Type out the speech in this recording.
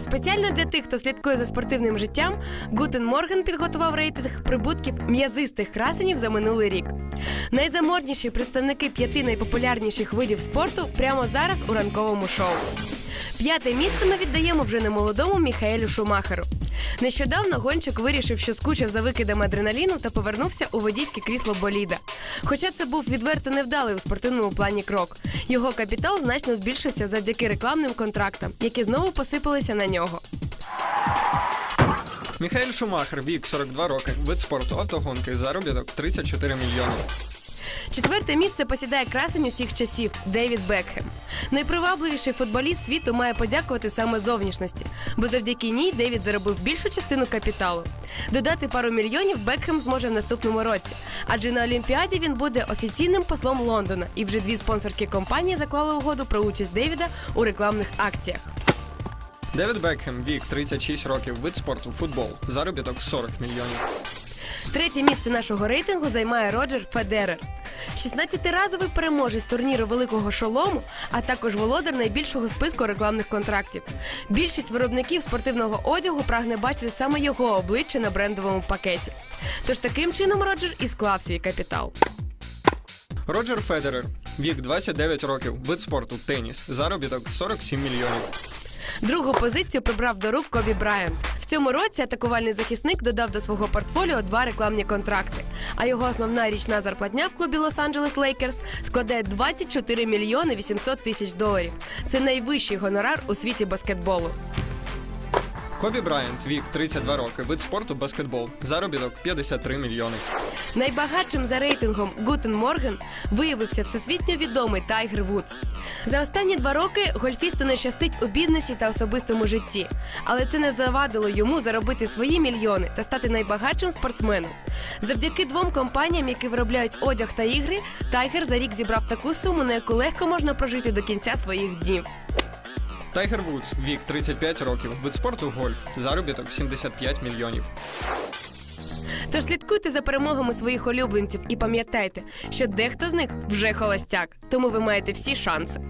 Спеціально для тих, хто слідкує за спортивним життям, Гутен Морген підготував рейтинг прибутків м'язистих красенів за минулий рік. Найзаможніші представники п'яти найпопулярніших видів спорту прямо зараз у ранковому шоу. П'яте місце ми віддаємо вже немолодому Міхаелю Шумахеру. Нещодавно гонщик вирішив, що скучив за викидами адреналіну та повернувся у водійське крісло боліда. Хоча це був відверто невдалий у спортивному плані крок. Його капітал значно збільшився завдяки рекламним контрактам, які знову посипалися на нього. Міхаель Шумахер, вік 42 роки, вид спорту, автогонки, заробіток 34 мільйони. Четверте місце посідає красень усіх часів Девід Бекхем. Найпривабливіший футболіст світу має подякувати саме зовнішності, бо завдяки ній Девід заробив більшу частину капіталу. Додати пару мільйонів Бекхем зможе в наступному році, адже на Олімпіаді він буде офіційним послом Лондона, і вже дві спонсорські компанії заклали угоду про участь Девіда у рекламних акціях. Девід Бекхем, вік 36 років, вид спорту, футбол, заробіток 40 мільйонів. Третє місце нашого рейтингу займає Роджер Федерер. 16-разовий переможець турніру Великого Шолому, а також володар найбільшого списку рекламних контрактів. Більшість виробників спортивного одягу прагне бачити саме його обличчя на брендовому пакеті. Тож таким чином Роджер і склав свій капітал. Роджер Федерер, вік 29 років, вид спорту, теніс, заробіток 47 мільйонів. Другу позицію прибрав до рук Кобі Брайант. Цьому році атакувальний захисник додав до свого портфоліо два рекламні контракти. А його основна річна зарплатня в клубі Лос-Анджелес Лейкерс складає 24 мільйони 800 тисяч доларів. Це найвищий гонорар у світі баскетболу. Кобі Брайант, вік 32 роки, вид спорту, баскетбол, заробіток 53 мільйони. Найбагатшим за рейтингом Гутен Морген виявився всесвітньо відомий Тайгер Вудс. За останні два роки гольфісту не щастить у бізнесі та особистому житті, але це не завадило йому заробити свої мільйони та стати найбагатшим спортсменом. Завдяки двом компаніям, які виробляють одяг та ігри, Тайгер за рік зібрав таку суму, на яку легко можна прожити до кінця своїх днів. Тайгер Вудс, вік 35 років, вид спорту, гольф, заробіток 75 мільйонів. Тож слідкуйте за перемогами своїх улюбленців і пам'ятайте, що дехто з них вже холостяк, тому ви маєте всі шанси.